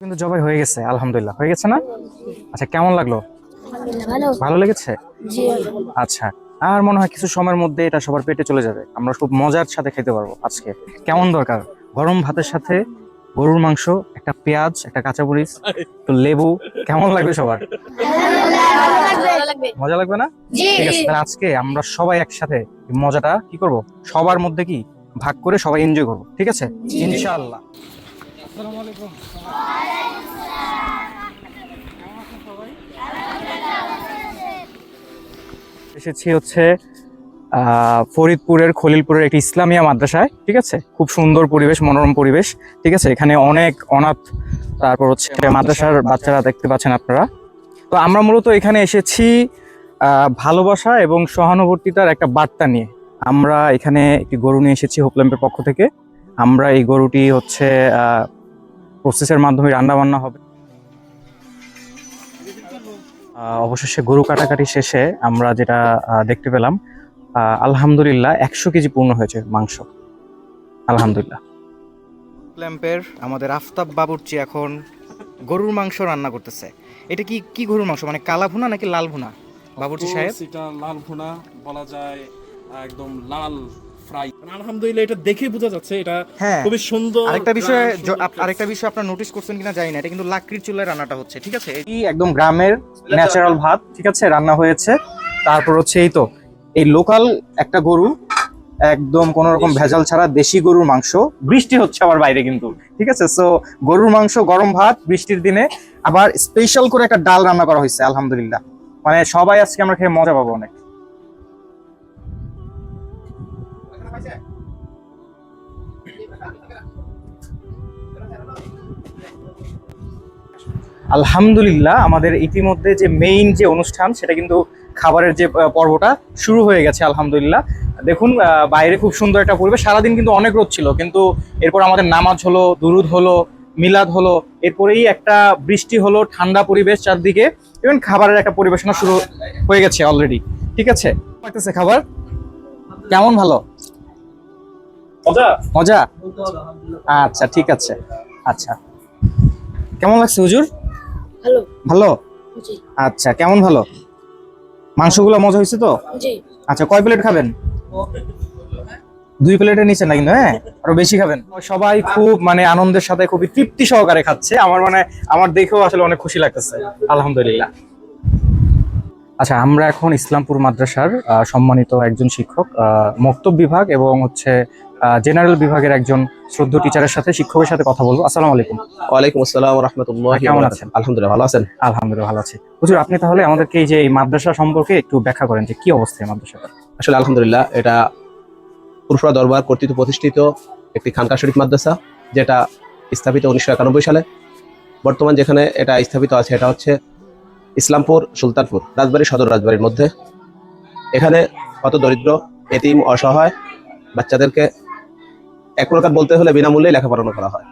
কিন্তু জবাই হয়ে গেছে আলহামদুলিল্লাহ। হয়ে গেছে না? আচ্ছা কেমন লাগল? ভালো। লেগেছে? আচ্ছা আর মনে হয় কিছু সময়ের মধ্যে এটা সবার পেটে চলে যাবে। আমরা খুব মজার সাথে খেতে পারব আজকে। কেমন দরকার? গরম ভাতের সাথে গরুর মাংস একটা পেঁয়াজ একটা কাঁচামরিচ তো লেবু কেমন লাগবে সবার? মজা লাগবে না? ঠিক আছে তাহলে আজকে আমরা সবাই একসাথে মজাটা কি করব? সবার মধ্যে কি ভাগ করে সবাই এনজয় করব ঠিক আছে? ইনশাআল্লাহ। আসসালামু আলাইকুম। এসেছি হচ্ছে ফরিদপুরের খলিলপুরের একটি ইসলামিয়া মাদ্রাসায়, ঠিক আছে? খুব সুন্দর পরিবেশ, মনোরম পরিবেশ, ঠিক আছে? এখানে অনেক অনাথ, তারপর হচ্ছে মাদ্রাসার বাচ্চারা দেখতে পাচ্ছেন আপনারা। তো আমরা মূলত এখানে এসেছি ভালোবাসা এবং সহানুভূতিতার একটা বার্তা নিয়ে। আমরা এখানে একটি গরু নিয়ে এসেছি হোপল্যাম্পের পক্ষ থেকে। আমরা এই গরুটি হচ্ছে প্রসেসের মাধ্যমে রান্না বান্না হবে অবশেষে গরু কাটাকাটি শেষে আমরা যেটা দেখতে পেলাম আলহামদুলিল্লাহ একশো কেজি পূর্ণ হয়েছে মাংস। আলহামদুলিল্লাহ। ল্যাম্পের আমাদের আফতাব বাবুর্চি এখন গরুর মাংস রান্না করতেছে। এটা কি কি গরুর মাংস? মানে কালা ভুনা নাকি লাল ভুনা? বাবুর্চি সাহেব? এটা লাল ভুনা বলা যায় একদম লাল আলহামদুলিল্লাহ এটা দেখে বোঝা যাচ্ছে এটা হ্যাঁ। খুবই সুন্দর আরেকটা বিষয় আরেকটা বিষয় আপনারা নোটিস করছেন কিনা জানি না এটা কিন্তু লাকড়ির চুলায় রান্নাটা হচ্ছে ঠিক আছে? এই একদম গ্রামের ন্যাচারাল ভাত ঠিক আছে রান্না হয়েছে। তারপর হচ্ছে এই তো এই লোকাল একটা গরু একদম কোন রকম ভেজাল ছাড়া দেশি গরুর মাংস। বৃষ্টি হচ্ছে আবার বাইরে কিন্তু ঠিক আছে? সো গরুর মাংস গরম ভাত বৃষ্টির দিনে আবার স্পেশাল করে একটা ডাল রান্না করা হয়েছে আলহামদুলিল্লাহ। মানে সবাই আজকে আমরা খেয়ে মজা পাবো অনেক। আলহামদুলিল্লাহ, আমাদের ইতিমধ্যে যে মেইন যে অনুষ্ঠান, সেটা কিন্তু খাবারের যে পর্বটা শুরু হয়ে গেছে, আলহামদুলিল্লাহ। দেখুন বাইরে খুব সুন্দর একটা পরিবেশ। সারাদিন কিন্তু অনেক রোদ ছিল, কিন্তু এরপর আমাদের নামাজ হলো, দুরুদ হলো, মিলাদ হলো, এরপরেই একটা বৃষ্টি হলো, ঠান্ডা পরিবেশ চারদিকে। এবং খাবারের একটা পরিবেশনা শুরু হয়ে গেছে অলরেডি ঠিক আছে? খাবার কেমন ভালো? মজা? আচ্ছা ঠিক আছে। আচ্ছা। কেমন লাগছে হুজুর? ভালো। ভালো? আচ্ছা কেমন ভালো? মাংসগুলো মজা হয়েছে তো? আচ্ছা কয় প্লেট খাবেন? দুই প্লেটের নিচে না কিন্তু হ্যাঁ? আরও বেশি খাবেন। সবাই খুব মানে আনন্দের সাথে খুবই তৃপ্তি সহকারে খাচ্ছে। আমার মানে আমার দেখেও আসলে অনেক খুশি লাগতেছে। আলহামদুলিল্লাহ। আচ্ছা আমরা এখন ইসলামপুর মাদ্রাসার আহ, সম্মানিত একজন শিক্ষক আহ, মক্তব বিভাগ এবং হচ্ছে জেনারেল বিভাগের একজন শ্রদ্ধ টিচারের সাথে শিক্ষকের সাথে কথা বলব। আসসালামু আলাইকুম। ওয়ালাইকুম আসসালাম রহমতুল্লাহ কেমন আছেন? আলহামদুলিল্লাহ ভালো আছেন? আলহামদুলিল্লাহ ভালো আছি। হুজুর আপনি তাহলে আমাদেরকে এই যে এই মাদ্রাসা সম্পর্কে একটু ব্যাখ্যা করেন যে কি অবস্থা এই মাদ্রাসাটা আসলে আলহামদুলিল্লাহ এটা পুরুষরা দরবার কর্তৃক প্রতিষ্ঠিত একটি খানকা শরীফ মাদ্রাসা যেটা স্থাপিত উনিশশো একানব্বই সালে। বর্তমান যেখানে এটা স্থাপিত আছে এটা হচ্ছে ইসলামপুর সুলতানপুর রাজবাড়ী সদর রাজবাড়ির মধ্যে। এখানে কত দরিদ্র এতিম অসহায় বাচ্চাদেরকে এক প্রকার বলতে হলে বিনামূল্যে লেখাপড়ানো করা হয়।